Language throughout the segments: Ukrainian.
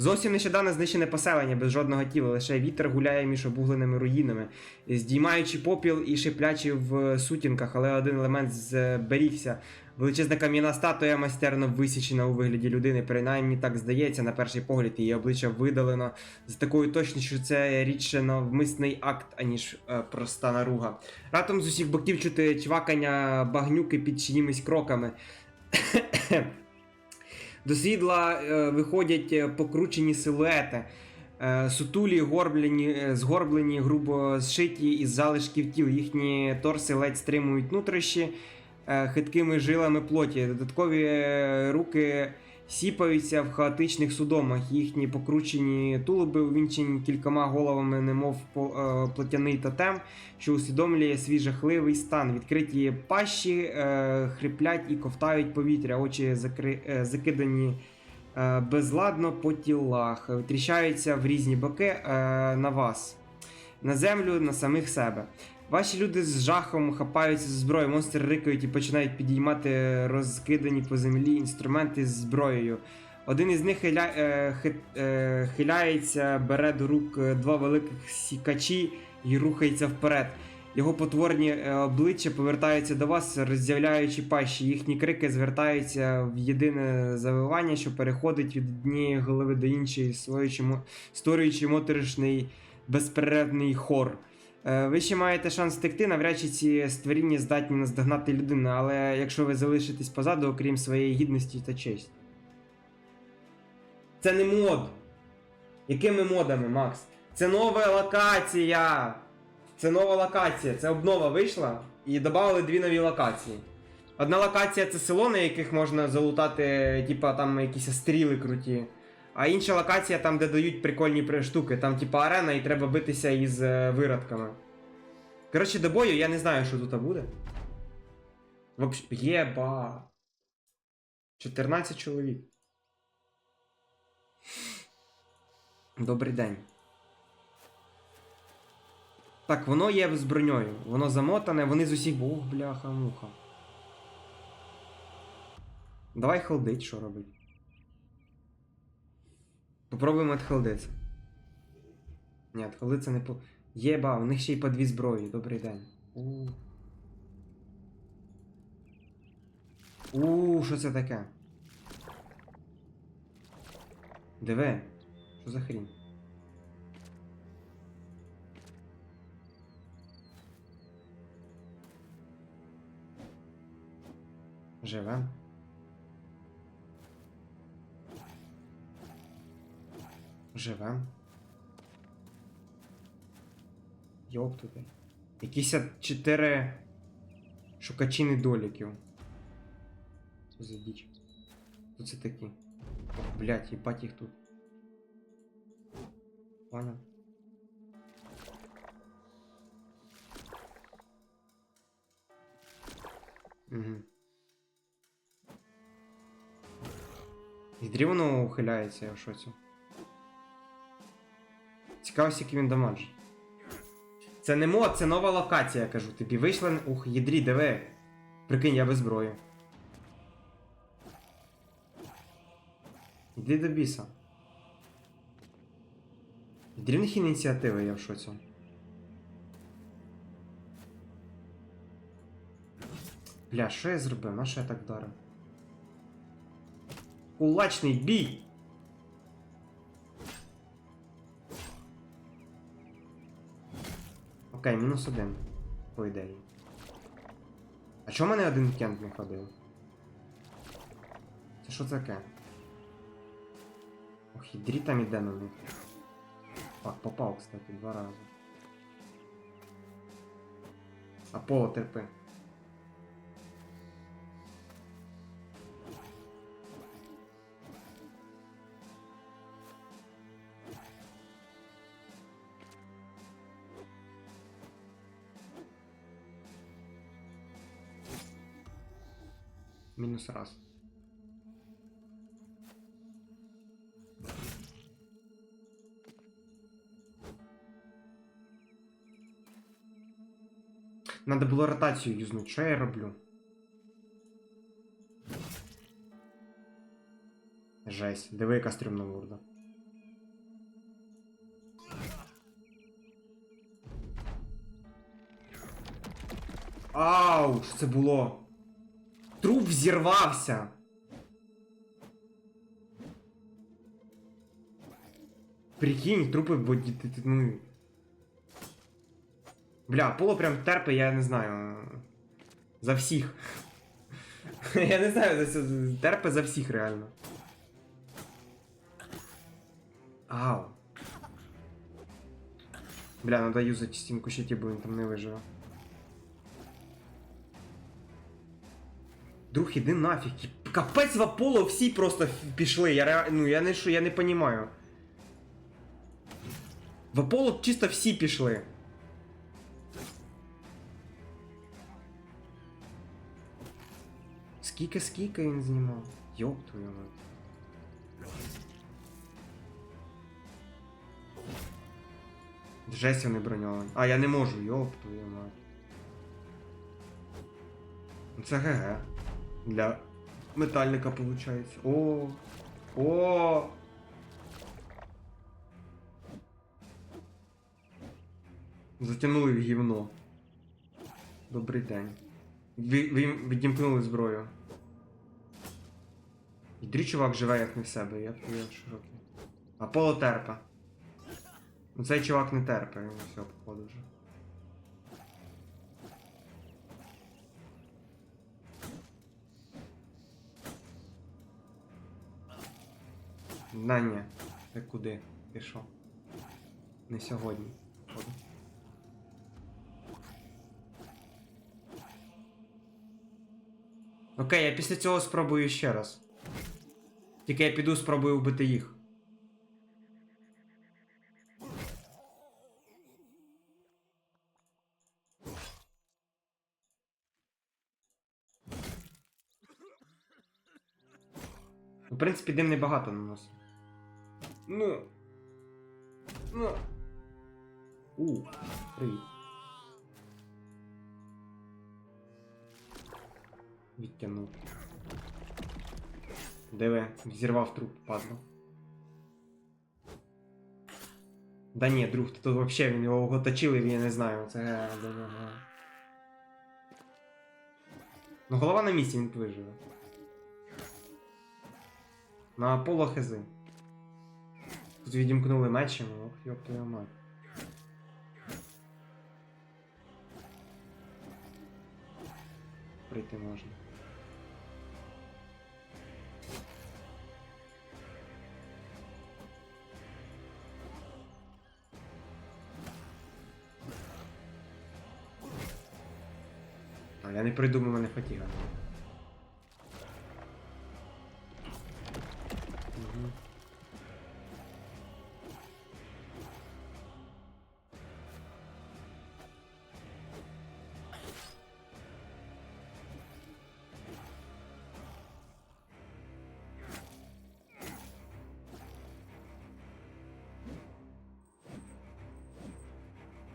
Зовсім нещодавно знищене поселення без жодного тіла, лише вітер гуляє між обугленими руїнами, здіймаючи попіл і шиплячи в сутінках, але один елемент зберігся. Величезна кам'яна статуя майстерно висічена у вигляді людини, принаймні так здається, на перший погляд її обличчя видалено з такою точністю, що це рідше навмисний акт, аніж е, проста наруга. Раптом з усіх боків чути чвакання багнюки під чиїмись кроками. До світла е, виходять е, покручені силуети. Е, Сутулі, горблені, згорблені, грубо зшиті із залишків тіл. Їхні торси ледь стримують нутрищі е, хиткими жилами плоті. Додаткові руки сіпаються в хаотичних судомах. Їхні покручені тулуби увінчені кількома головами, немов е, плотяний тотем, що усвідомлює свій жахливий стан. Відкриті пащі е, хриплять і ковтають повітря, очі закри... е, закидані безладно по тілах, тріщаються в різні боки е, на вас, на землю, на самих себе. Ваші люди з жахом хапаються за зброю, монстри рикають і починають підіймати розкидані по землі інструменти з зброєю. Один із них хиля... е, хит- е, хиляється, бере до рук е, два великих сікачі і рухається вперед. Його потворні обличчя повертаються до вас, роззявляючи пащі. Їхні крики звертаються в єдине завивання, що переходить від однієї голови до іншої, створюючи, мо- створюючи моторошний безперервний хор. Е, Ви ще маєте шанс втекти, навряд чи ці створіння здатні наздогнати людину, але якщо ви залишитесь позаду, окрім своєї гідності та честі. Це не мод. Якими модами, Макс? Це нова локація. Це нова локація. Це обнова вийшла і додали дві нові локації. Одна локація це село, на яких можна залутати, типа там якісь стріли круті. А інша локація там, де дають прикольні штуки. Там, типа арена, і треба битися із е, виродками. Коротше, до бою я не знаю, що тут буде. Вообще, єба. 14 чоловік. Добрий день. Так, воно є з броньою. Воно замотане, вони з усіх. Ох, бляха, муха. Давай холдить, що робить. Попробуємо відхилдитися. Ні, відхилдитися не по. Єба, у них ще й по дві зброї. Добрий день. У. У, що це таке? Диви. Що за хрінь? Живем. Живем. Йоптути. Якісь чотири шукачі недоліків. Що за діч? Хто це такі? Ох, блядь, їбать їх тут. Понял? Угу. І воно ухиляється, я в шоці. Цікаво, скільки він дамаж. Це не мод, це нова локація, я кажу. Тобі вийшла. Ух, ядрі, диви. Прикинь, я без зброї. Іди до біса. Ядрі в них ініціативи, я в шоці. Бля, що я зробив? На що я так вдарив? Кулачний бій! Окей, мінус один, по ідеї. А чому в мене один кент не ходив? Це що таке? Ох, ідрі там іде на них. Так, попав, кстати, два рази. Аполло терпи. Минус раз. Надо було ротацію юзнути. Що я роблю? Жесть, диви, яка стрімна морда. Ау, що це було? Взірвався. Прикинь, трупи ти- Ну... Бля, поло прям терпе, я не знаю. За всіх. я не знаю, за це терпе за всіх реально. Ау. Бля, надо юзати стінку щиті, бо він там не виживе. Друг, іди нафіг. Капець в Аполло всі просто пішли. Я ре... ну я не що, я не понімаю. В Аполло чисто всі пішли. Скільки скільки він знімав? Йоп твою мать. Жесть вони броньовані. А, я не можу, йоп твою мать. Ну, Це ГГ. Для метальника виходить. О! О! Затягнули в гівно. Добрий день. Відімкнули зброю. Ідрі чувак живе як не в себе, я твоє широке. Аполло терпе. Ну цей чувак не терпе, він все, походу вже. На ні. Ти куди? Ти що? Не сьогодні. походу. Окей, я після цього спробую ще раз. Тільки я піду спробую вбити їх. В принципі, дим небагато наносить. Ну. Ну. У, привіт. Відтягнув. Диви, взірвав труп, падло. Да ні, друг, ти тут вообще він його оточили, я не знаю, це е, до нього. Ну голова на місці, він виживе. На поло хези. Тут відімкнули мечем, ох, йоп твою мать. Прийти можна. А я не придумав мене фатіга.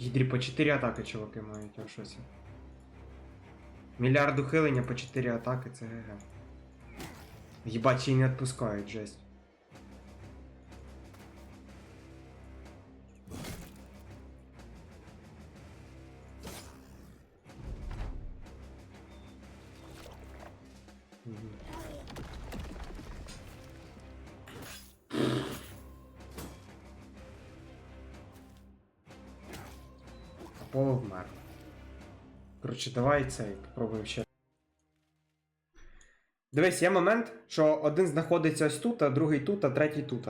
Їдрі по 4 атаки чуваки мають, що це? Мільярд ухилення по 4 атаки, це ГГ. Єбать, ще не відпускають, жесть. Аполло вмер. Коротше, давай цей попробуємо ще. Дивись, є момент, що один знаходиться ось тут, а другий тут, а третій тут.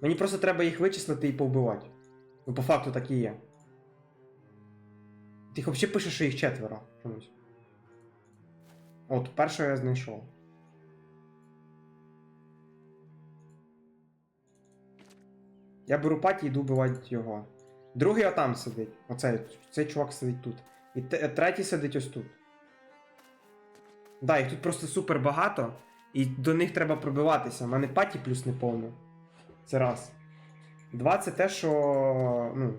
Мені просто треба їх вичислити і повбивати. Ну, по факту так і є. Ти взагалі пишеш, що їх четверо чомусь. От, першого я знайшов. Я беру паті і йду вбивати його. Другий отам сидить. Оцей, цей чувак сидить тут. І третій сидить ось тут. Да, їх тут просто супер багато, і до них треба пробиватися. У мене паті плюс не повно. Це раз. Два, це те, що. Ну,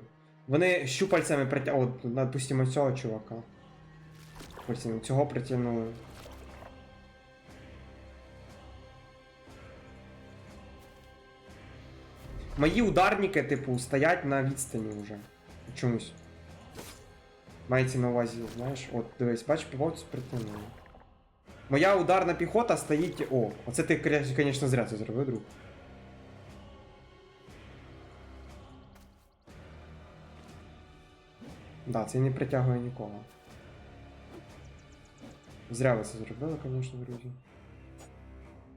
вони щупальцями притягнули. От, допустимо, цього чувака. Цього притягнули. Мої ударники, типу, стоять на відстані вже. Чомусь. Мається на увазі, знаєш, от дивись, бач, півот притягнули. Моя ударна піхота стоїть. О, оце ти, звісно, зря це зробив, друг. Да, це не притягує нікого. Зря ви це зробили, звісно, друзі.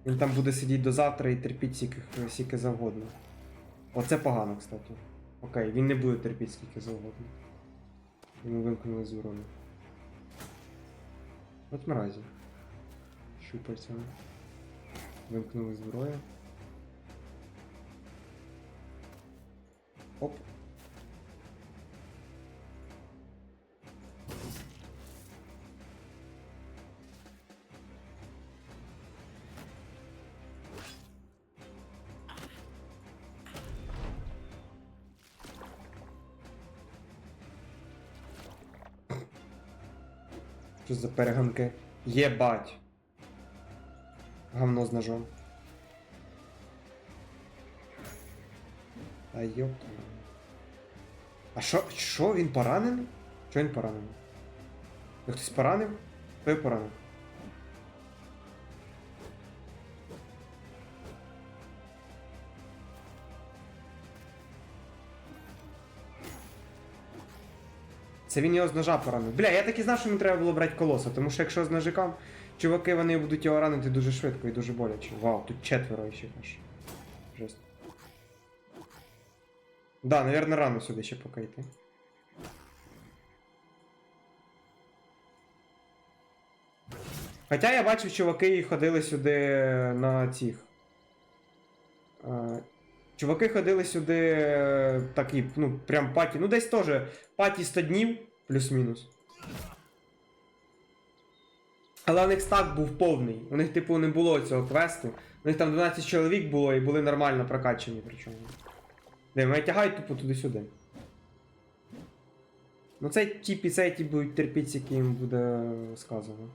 Він там буде сидіти до завтра і терпіть скільки завгодно. Оце погано, кстати. Окей, він не буде терпіти скільки завгодно. Йому вимкнули з. От мразі. Щупальцями. Вимкнули зброю. Оп. За перегонки? Єбать. Гавно з ножом. А йопта. А що, що він поранений? Що він поранений? Хтось поранив? Той поранив? Це він його з ножа поранив. Бля, я так і знав, що мені треба було брати колоса, тому що якщо з ножиком, чуваки вони будуть його ранити дуже швидко і дуже боляче. Вау, тут четверо ще аж. Жесть. Да, наверное, рано сюди ще поки йти. Хоча я бачив, чуваки ходили сюди на цих. Чуваки ходили сюди е, такі, ну, прям паті. Ну, десь теж паті 100 днів, плюс-мінус. Але у них стак був повний. У них, типу, не було цього квесту. У них там 12 чоловік було і були нормально прокачані причому. Де, мене тягають тупо туди-сюди. Ну цей тип і цей тип будуть терпіти, який їм буде сказано.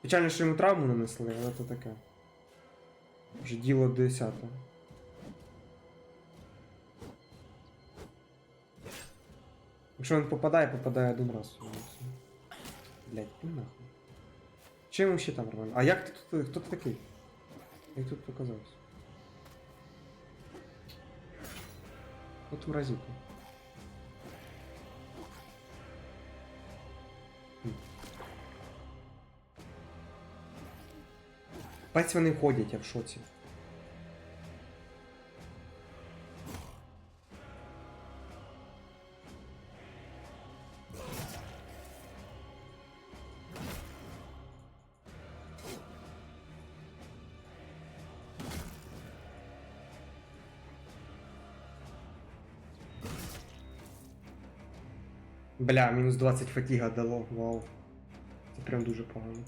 Печально, що йому травму нанесли, але то таке. Вже діло десяте. Якщо він попадає, попадає один раз. Блять, ну нахуй. Чим йому ще там нормально? А як ти тут? Хто ти такий? Як тут показався? От мразюка. Хм. Бать вони ходять, я в шоці. Бля, мінус 20 фатіга дало, вау. Це прям дуже погано.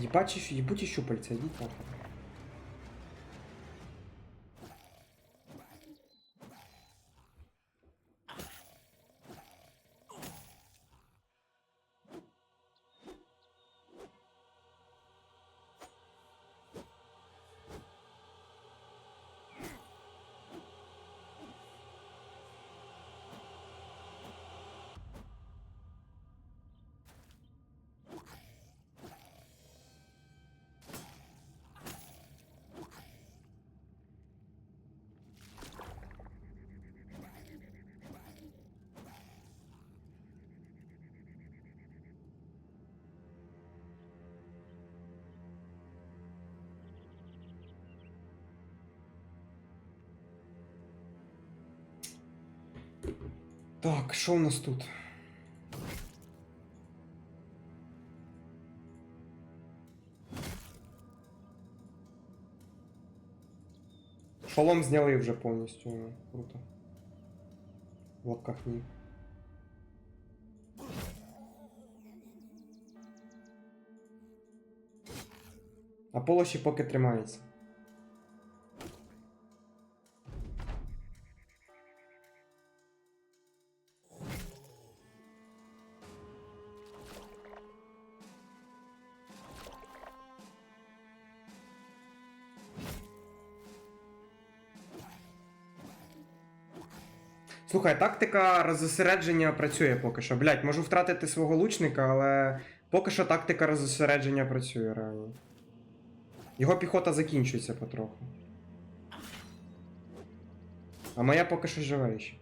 Єбачиш, єбуті щупальця, йдіть нахуй. Так, що у нас тут? Шолом зняли вже повністю. ну, Круто. В лапках ні. Аполло ще поки тримається. Слухай, тактика розосередження працює поки що. Блять, можу втратити свого лучника, але поки що тактика розосередження працює реально. Його піхота закінчується потроху. А моя поки що живе ще.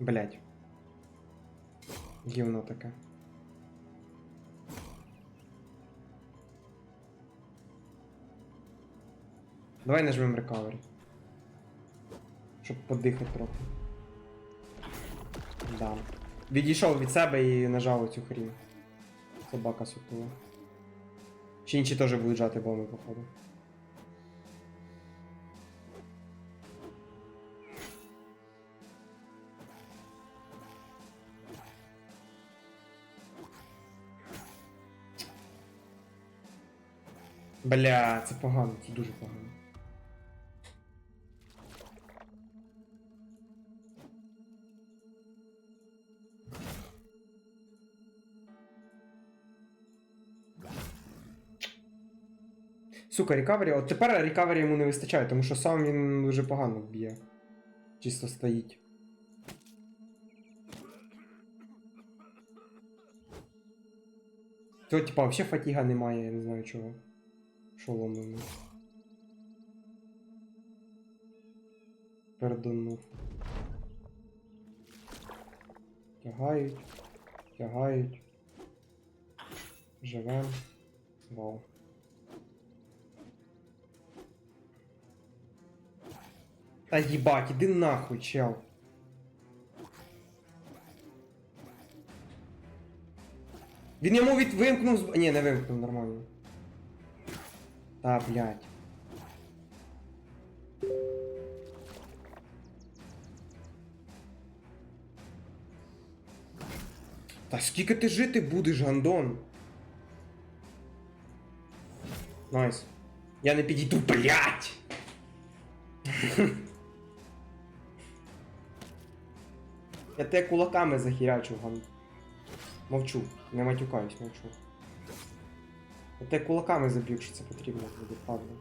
Блять. Гівно таке. Давай нажмем рекавері. Щоб подихати трохи. Да. Відійшов від себе і нажав оцю хрінь. Собака сутула. Чи інші теж будуть жати бомби, походу. Бля, це погано, це дуже погано. Сука, рекавері. От тепер рекавері йому не вистачає, тому що сам він дуже погано б'є. Чисто стоїть. То, типа, взагалі фатіга немає, я не знаю чого. Шолом. Пердонув. Тягають. Тягають. Живем. Вау. Та їбать, іди нахуй, чел. Він йому від вимкнув з... Ні, не вимкнув, нормально. Та, блядь. Та скільки ти жити будеш, Гандон? Найс. Я не підійду, блядь! Я тебе кулаками захірячу, ган. Мовчу, не матюкаюсь, мовчу. Я тебе кулаками заб'ю, якщо це потрібно буде, правда.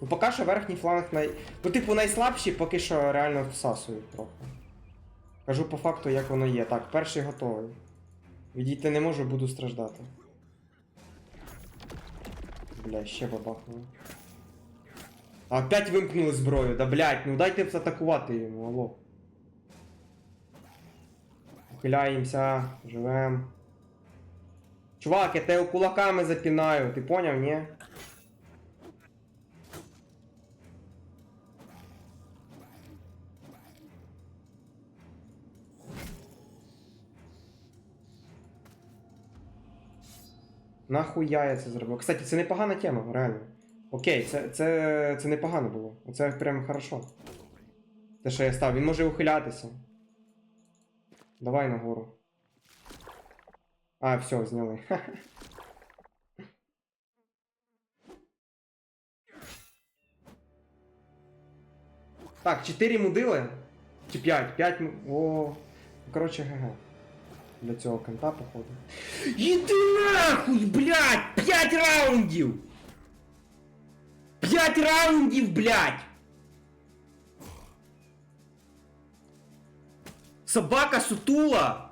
Ну поки що верхній фланг най. Ну, типу, найслабші поки що реально всасують трохи. Кажу по факту, як воно є. Так, перший готовий. Відійти не можу, буду страждати. Бля, ще бабахнуло. Опять вимкнули зброю, да блять, ну дайте атакувати йому, алло. Ухиляємося, живем. Чувак, я тебе кулаками запінаю, ти поняв, ні? Нахуя я це зробив? Кстати, це непогана тема, реально. Окей, це, це, це непогано було. Це прям хорошо. Те, що я став, він може ухилятися. Давай нагору. А, все, зняли. Так, 4 мудили. Чи 5? 5 му... О. Коротше, ГГ. Для цього кента, походу. Іди нахуй, блядь! 5 раундів! 5 раундів, блядь! Собака сутула!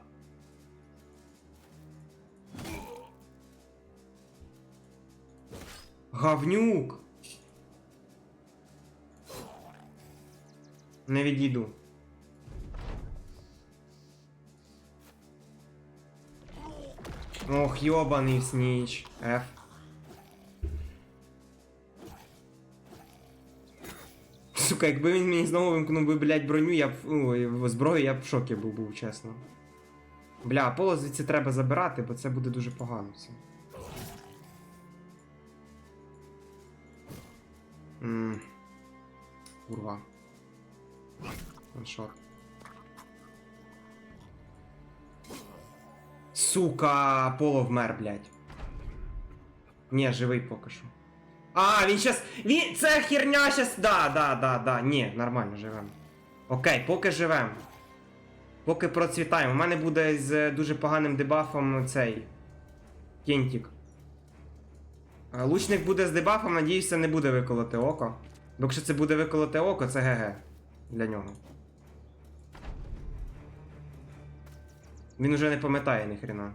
Гавнюк! Не відійду. Ох, йобаний сніч. Ф. Сука, якби він мені знову вимкнув би, блядь, броню, я б. Ой, зброю, я б в шокі був, був, чесно. Бля, Аполло звідси треба забирати, бо це буде дуже погано все. Ммм. Курва. Ваншот. Сука, Аполло вмер, блядь. Ні, живий поки що. А, він щас. Він. Це херня щас. Да, да, да, да. Ні, нормально живем. Окей, поки живем. Поки процвітаємо. У мене буде з дуже поганим дебафом цей. Кентік. Е, Лучник буде з дебафом, надіюсь, це не буде виколоти око. Бо якщо це буде виколоти око, це ГГ для нього. Він уже не пам'ятає ніхрена.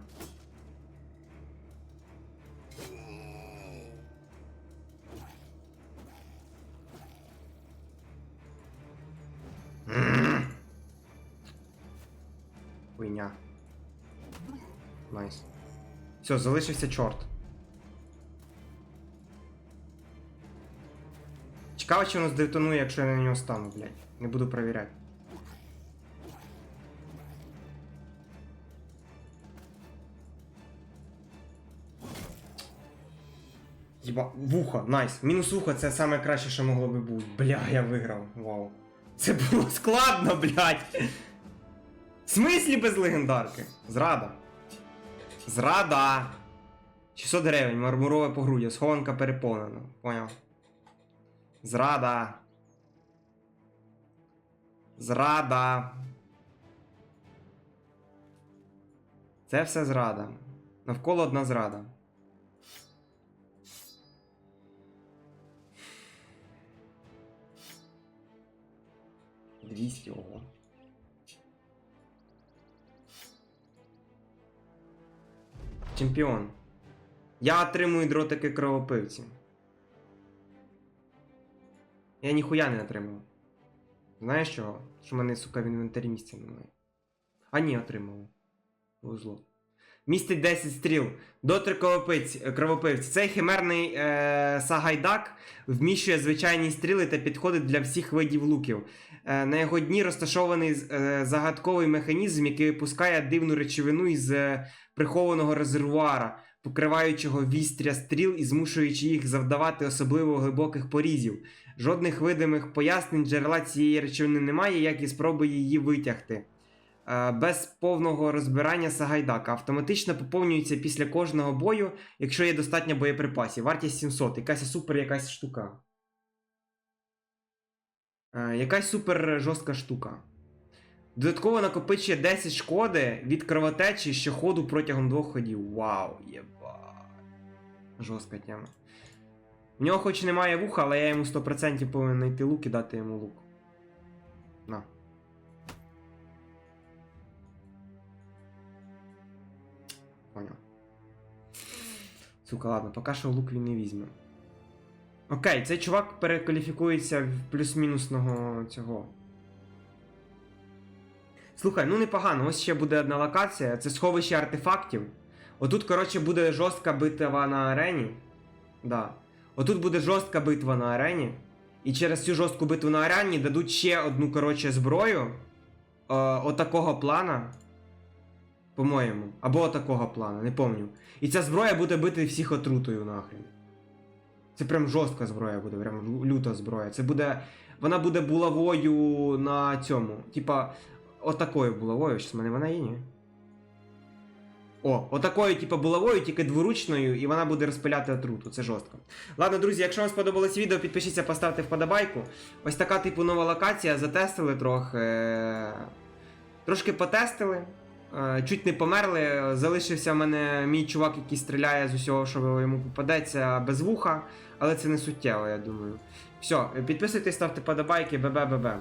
Все, залишився чорт. Цікаво, чи воно здетонує, якщо я на нього стану, блядь. Не буду перевіряти. Єба, вухо, найс. Мінус вухо це саме краще, що могло би бути. Бля, я виграв. Вау. Це було складно, блядь. В смислі без легендарки? Зрада. Зрада. 600 гривень, мармурове погруддя, схованка переповнена. Поняв. Зрада. Зрада. Це все зрада. Навколо одна зрада. Двісті, ого. Чемпіон. Я отримую дротики кровопивці. Я ніхуя не отримав. Знаєш чого? Що в мене, сука, в інвентарі місця немає. А ні, отримав. Повезло. Містить 10 стріл. Дотик кровопивць, кровопивці. Цей химерний е, сагайдак вміщує звичайні стріли та підходить для всіх видів луків. Е, на його дні розташований е, загадковий механізм, який випускає дивну речовину із е, прихованого резервуара, покриваючого вістря стріл і змушуючи їх завдавати особливо глибоких порізів. Жодних видимих пояснень джерела цієї речовини немає, як і спроби її витягти. Е, Без повного розбирання Сагайдака автоматично поповнюється після кожного бою, якщо є достатньо боєприпасів. Вартість 700, якась супер якась штука. Е, Якась супер жорстка штука. Додатково накопичує 10 шкоди від кровотечі щоходу протягом двох ходів. Вау, єба. Жорстка тема. В нього хоч немає вуха, але я йому 100% повинен знайти лук і дати йому лук. На. Сука, ладно, поки що лук він не візьме. Окей, цей чувак перекваліфікується в плюс-мінусного цього. Слухай, ну непогано, ось ще буде одна локація, це сховище артефактів. Отут, коротше, буде жорстка битва на арені. Да. Отут буде жорстка битва на арені. І через цю жорстку битву на арені дадуть ще одну, коротше, зброю. Е, отакого плана. По-моєму. Або отакого плана, не помню. І ця зброя буде бити всіх отрутою нахрен. Це прям жорстка зброя буде, прям люта зброя. Це буде. Вона буде булавою на цьому. Типа, отакою булавою. Щас в мене вона є, ні? О, отакою, типу, булавою, тільки дворучною, і вона буде розпиляти отруту. Це жорстко. Ладно, друзі, якщо вам сподобалось відео, підпишіться, поставте вподобайку. Ось така, типу, нова локація. Затестили трохи. е, Трошки потестили. Е, Чуть не померли. Залишився в мене мій чувак, який стріляє з усього, що йому попадеться без вуха. Але це не суттєво, я думаю. Все, підписуйтесь, ставте подобайки, бебе-бебе.